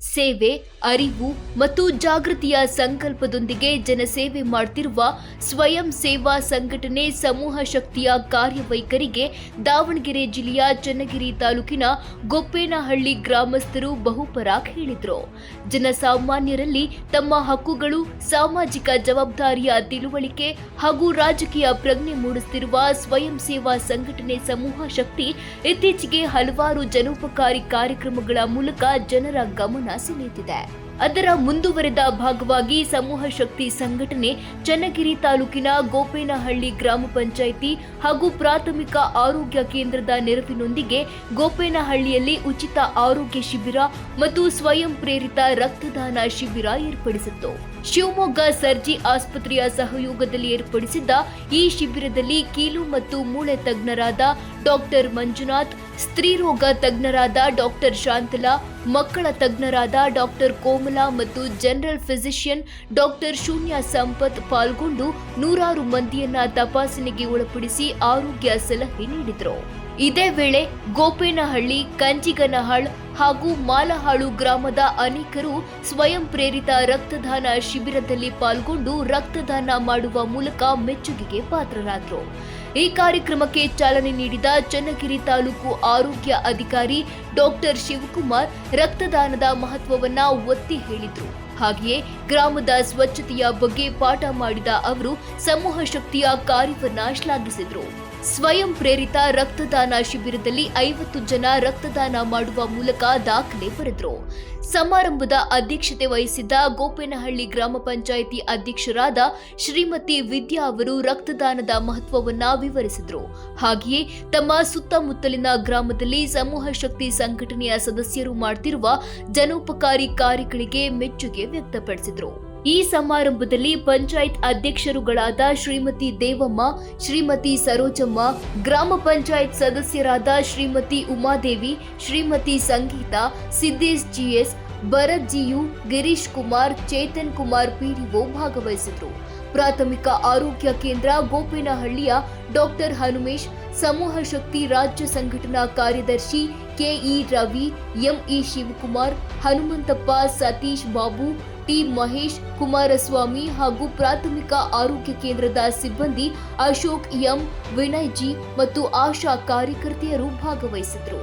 ಸೇವೆ, ಅರಿವು ಮತ್ತು ಜಾಗೃತಿಯ ಸಂಕಲ್ಪದೊಂದಿಗೆ ಜನಸೇವೆ ಮಾಡ್ತಿರುವ ಸ್ವಯಂ ಸೇವಾ ಸಂಘಟನೆ ಸಮೂಹ ಶಕ್ತಿಯ ಕಾರ್ಯವೈಖರಿಗೆ ದಾವಣಗೆರೆ ಜಿಲ್ಲೆಯ ಚನ್ನಗಿರಿ ತಾಲೂಕಿನ ಗೊಪ್ಪೇನಹಳ್ಳಿ ಗ್ರಾಮಸ್ಥರು ಬಹುಪರಾಗ್ ಹೇಳಿದರು. ಜನಸಾಮಾನ್ಯರಲ್ಲಿ ತಮ್ಮ ಹಕ್ಕುಗಳು, ಸಾಮಾಜಿಕ ಜವಾಬ್ದಾರಿಯ ತಿಳುವಳಿಕೆ ಹಾಗೂ ರಾಜಕೀಯ ಪ್ರಜ್ಞೆ ಮೂಡಿಸುತ್ತಿರುವ ಸ್ವಯಂ ಸೇವಾ ಸಂಘಟನೆ ಸಮೂಹ ಶಕ್ತಿ ಇತ್ತೀಚೆಗೆ ಹಲವಾರು ಜನೋಪಕಾರಿ ಕಾರ್ಯಕ್ರಮಗಳ ಮೂಲಕ ಜನರ ಗಮನ ಸೆಳೆಯುತ್ತಿದೆ ಅದರ ಮುಂದುವರೆದ ಭಾಗವಾಗಿ ಸಮೂಹ ಶಕ್ತಿ ಸಂಘಟನೆ ಚನ್ನಗಿರಿ ತಾಲೂಕಿನ ಗೋಪೇನಹಳ್ಳಿ ಗ್ರಾಮ ಪಂಚಾಯಿತಿ ಹಾಗೂ ಪ್ರಾಥಮಿಕ ಆರೋಗ್ಯ ಕೇಂದ್ರದ ನೆರವಿನೊಂದಿಗೆ ಗೋಪೇನಹಳ್ಳಿಯಲ್ಲಿ ಉಚಿತ ಆರೋಗ್ಯ ಶಿಬಿರ ಮತ್ತು ಸ್ವಯಂ ಪ್ರೇರಿತ ರಕ್ತದಾನ ಶಿಬಿರ ಏರ್ಪಡಿಸಿತ್ತು. ಶಿವಮೊಗ್ಗ ಸರ್ಜಿ ಆಸ್ಪತ್ರೆಯ ಸಹಯೋಗದಲ್ಲಿ ಏರ್ಪಡಿಸಿದ್ದ ಈ ಶಿಬಿರದಲ್ಲಿ ಕೀಲು ಮತ್ತು ಮೂಳೆ ತಜ್ಞರಾದ ಡಾಕ್ಟರ್ ಮಂಜುನಾಥ್ ಸ್ತ್ರೀರೋಗ ತಜ್ಞರಾದ ಡಾಕ್ಟರ್ ಶಾಂತಲಾ, ಮಕ್ಕಳ ತಜ್ಞರಾದ ಡಾಕ್ಟರ್ ಕೋಮಲಾ ಮತ್ತು ಜನರಲ್ ಫಿಸಿಷಿಯನ್ ಡಾಕ್ಟರ್ ಶೂನ್ಯ ಸಂಪತ್ ಪಾಲ್ಗೊಂಡು ನೂರಾರು ಮಂದಿಯನ್ನ ತಪಾಸಣೆಗೆ ಒಳಪಡಿಸಿ ಆರೋಗ್ಯ ಸಲಹೆ ನೀಡಿದರು. ಇದೇ ವೇಳೆ ಗೋಪೇನಹಳ್ಳಿ ಕಂಚಿಗನಹಳ್ ಹಾಗೂ ಮಾಲಹಾಳು ಗ್ರಾಮದ ಅನೇಕರು ಸ್ವಯಂ ಪ್ರೇರಿತ ರಕ್ತದಾನ ಶಿಬಿರದಲ್ಲಿ ಪಾಲ್ಗೊಂಡು ರಕ್ತದಾನ ಮಾಡುವ ಮೂಲಕ ಮೆಚ್ಚುಗೆಗೆ ಪಾತ್ರರಾದರು. ಈ ಕಾರ್ಯಕ್ರಮಕ್ಕೆ ಚಾಲನೆ ನೀಡಿದ ಚನ್ನಗಿರಿ ತಾಲೂಕು ಆರೋಗ್ಯ ಅಧಿಕಾರಿ ಡಾಕ್ಟರ್ ಶಿವಕುಮಾರ್ ರಕ್ತದಾನದ ಮಹತ್ವವನ್ನ ಒತ್ತಿ ಹೇಳಿದರು. ಹಾಗೆಯೇ ಗ್ರಾಮದ ಸ್ವಚ್ಛತೆಯ ಬಗ್ಗೆ ಪಾಠ ಮಾಡಿದ ಅವರು, ಸಮೂಹ ಶಕ್ತಿಯ ಕಾರ್ಯವನ್ನ ಶ್ಲಾಘಿಸಿದ್ರು. ಸ್ವಯಂ ಪ್ರೇರಿತ ರಕ್ತದಾನ ಶಿಬಿರದಲ್ಲಿ ಐವತ್ತು ಜನ ರಕ್ತದಾನ ಮಾಡುವ ಮೂಲಕ ದಾಖಲೆ ಬರೆದರು. ಸಮಾರಂಭದ ಅಧ್ಯಕ್ಷತೆ ವಹಿಸಿದ್ದ ಗೋಪೇನಹಳ್ಳಿ ಗ್ರಾಮ ಪಂಚಾಯಿತಿ ಅಧ್ಯಕ್ಷರಾದ ಶ್ರೀಮತಿ ವಿದ್ಯಾ ಅವರು ರಕ್ತದಾನದ ಮಹತ್ವವನ್ನ ವಿವರಿಸಿದರು. ಹಾಗೆಯೇ ತಮ್ಮ ಸುತ್ತಮುತ್ತಲಿನ ಗ್ರಾಮದಲ್ಲಿ ಸಮೂಹ ಶಕ್ತಿ ಸಂಘಟನೆಯ ಸದಸ್ಯರು ಮಾಡುತ್ತಿರುವ ಜನೋಪಕಾರಿ ಕಾರ್ಯಗಳಿಗೆ ಮೆಚ್ಚುಗೆ ವ್ಯಕ್ತಪಡಿಸಿದರು. ಈ ಸಮಾರಂಭದಲ್ಲಿ ಪಂಚಾಯತ್ ಅಧ್ಯಕ್ಷರುಗಳಾದ ಶ್ರೀಮತಿ ದೇವಮ್ಮ, ಶ್ರೀಮತಿ ಸರೋಜಮ್ಮ, ಗ್ರಾಮ ಪಂಚಾಯತ್ ಸದಸ್ಯರಾದ Shrimati Umadevi, Shrimati Sangeetha, Siddesh GS, Bharath GU, Girish Kumar, Chethan Kumar PDO ಭಾಗವಹಿಸಿದರು. ಪ್ರಾಥಮಿಕ ಆರೋಗ್ಯ ಕೇಂದ್ರ ಗೋಪಿನಹಳ್ಳಿಯ ಡಾಕ್ಟರ್ ಹನುಮೇಶ್, ಸಮೂಹ ಶಕ್ತಿ ರಾಜ್ಯ ಸಂಘಟನಾ ಕಾರ್ಯದರ್ಶಿ KE Ravi ME Shivakumar, Hanumanthappa, Satish Babu T Mahesh Kumaraswamy ಹಾಗೂ ಪ್ರಾಥಮಿಕ ಆರೋಗ್ಯ ಕೇಂದ್ರದ ಸಿಬ್ಬಂದಿ ಅಶೋಕ್ ಎಂ ವಿನಯ್ ಜಿ ಮತ್ತು ಆಶಾ ಕಾರ್ಯಕರ್ತೆಯರು ಭಾಗವಹಿಸಿದ್ರು